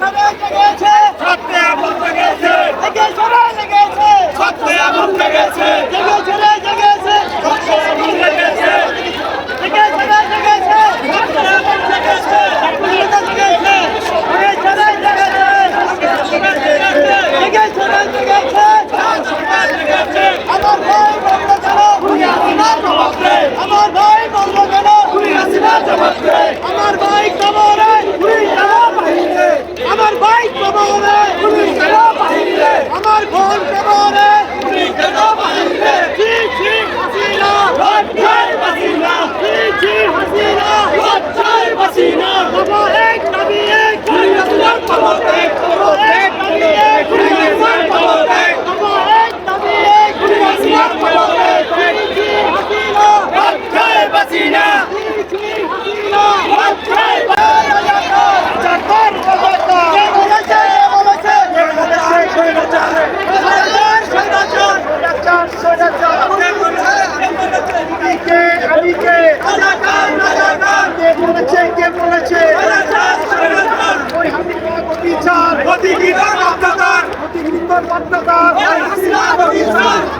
সবাই জেগেছে হাসিনার